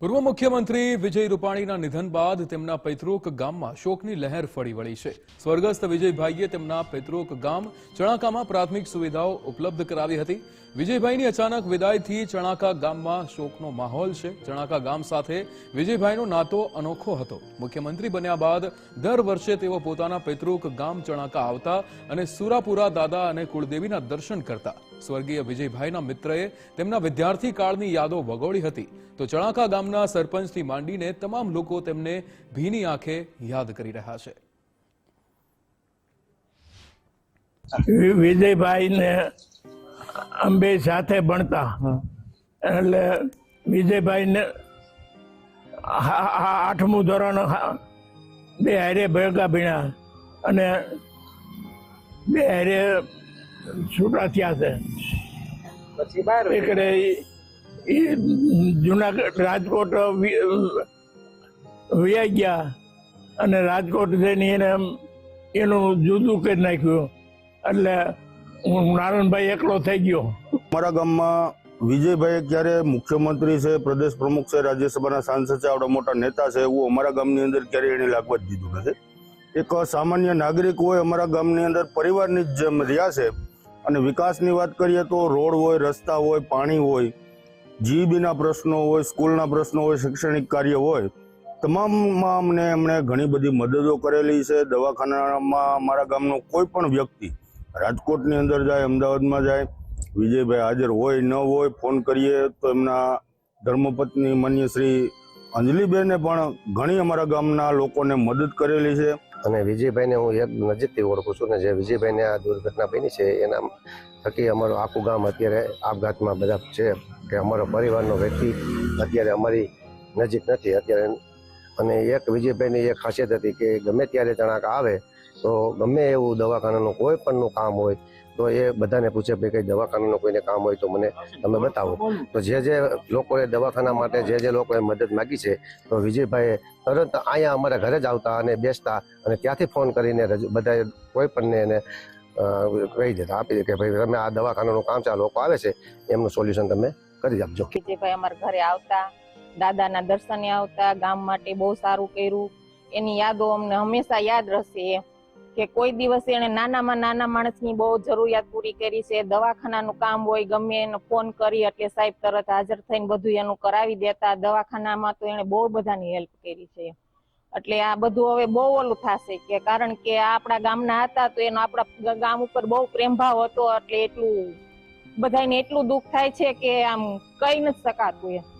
પૂર્વ મુખ્યમંત્રી વિજય રૂપાણીના નિધન બાદ તેમના પૈતૃક ગામમાં શોકની લહેર ફળી વળી છે. સ્વર્ગસ્થ વિજયભાઈએ તેમના પૈતૃક ગામ ચણાકામાં પ્રાથમિક સુવિધાઓ ઉપલબ્ધ કરાવી હતી. વિજયભાઈની અચાનક વિદાયથી ચણાકા ગામમાં શોકનો માહોલ છે. ચણાકા ગામ સાથે વિજયભાઈનો નાતો અનોખો હતો. મુખ્યમંત્રી બન્યા બાદ દર વર્ષે તેઓ પોતાના પૈતૃક ગામ ચણાકા આવતા અને સુરાપુરા દાદા અને કુળદેવીના દર્શન કરતા. સ્વર્ગીય વિજયભાઈના મિત્રએ તેમના વિદ્યાર્થી કાળની યાદો વગોળી હતી. તો ચણાકા ગામના સરપંચથી માંડીને તમામ લોકો તેમને ભીની આંખે યાદ કરી રહ્યા છે. વિજયભાઈ ને અંબે સાથે ભણતા. એટલે વિજયભાઈ ને આઠમું ધોરણ બે હારે ભેગા ભણ્યા અને બે હારે છૂટા થયા છે. એકડે ઈ જુનાગઢ રાજકોટ વ્યાઈ ગયા અને રાજકોટ જઈને એને એનું જુદું કરી નાખ્યું. એટલે હું નારાયણભાઈ એકલો થઈ ગયો. મારા ગામમાં વિજયભાઈ ક્યારે મુખ્યમંત્રી છે, પ્રદેશ પ્રમુખ છે, રાજ્યસભાના સાંસદ છે, આવડા મોટા નેતા છે, એવું અમારા ગામની અંદર ક્યારેય એને લાગવા જ દીધું નથી. એક સામાન્ય નાગરિક હોય અમારા ગામની અંદર, પરિવારની જેમ રહ્યા છે. અને વિકાસની વાત કરીએ તો રોડ હોય, રસ્તા હોય, પાણી હોય જીબીના પ્રશ્નો હોય, સ્કૂલના પ્રશ્નો હોય, શૈક્ષણિક કાર્ય હોય તમામમાં અમને એમણે ઘણી બધી મદદો કરેલી છે. દવાખાનામાં અમારા ગામનો કોઈ પણ વ્યક્તિ રાજકોટની અંદર જાય, અમદાવાદમાં જાય, વિજયભાઈ હાજર હોય, ન હોય, ફોન કરીએ તો એમના ધર્મપત્ની માન્ય શ્રી અંજલિબેને પણ ઘણી અમારા ગામના લોકોને મદદ કરેલી છે. અને વિજયભાઈને હું એક નજીકથી ઓળખું છું ને જે વિજયભાઈને આ દુર્ઘટના બની છે, એના થકી અમારું આખું ગામ અત્યારે આપઘાતમાં બધા છે. કે અમારો પરિવારનો વ્યક્તિ અત્યારે અમારી નજીક નથી. અત્યારે અને એક વિજયભાઈની એક ખાસિયત હતી કે ગમે ત્યારે ચણાક આવે, તો ગમે એવું દવાખાનાનું કોઈ પણનું કામ હોય, તો એ બધાને પૂછે, ભાઈ, કંઈ દવાખાનાનું કોઈને કામ હોય તો મને તમે બતાવો. તો જે જે લોકોએ દવાખાના માટે જે જે લોકોએ મદદ માગી છે, તો વિજયભાઈએ તરત અહીંયા અમારા ઘરે જ આવતા અને બેસતા અને ત્યાંથી ફોન કરીને બધાએ કોઈ પણને એને કહી દેતા, આપી દે કે, ભાઈ, તમે આ દવાખાનાનું કામ છે આ લોકો આવે છે, એમનું સોલ્યુશન તમે કરી આપજો. વિજયભાઈ અમારા ઘરે આવતા, દાદાના દર્શને આવતા, ગામ માટે બહુ સારું કર્યું. એની યાદો અમને હંમેશા યાદ રહેશે કે કોઈ દિવસ એને નાનામાં નાના માણસની બહુ જરૂરિયાત પૂરી કરી છે, દવાખાનાનું કામ હોય, ગમે એને ફોન કરી, એટલે સાહેબ તરત હાજર થઈને બધું એનું કરાવી દેતા. દવાખાનામાં તો એને બહુ બધાની હેલ્પ કરી છે. એટલે આ બધું હવે બહુ ઓલું થશે કે કારણ કે આપણા ગામના હતા તો એનો આપણા ગામ ઉપર બહુ પ્રેમભાવ હતો, એટલે એટલું બધાને એટલું દુઃખ થાય છે કે આમ કહી નથી શકાતું એમ.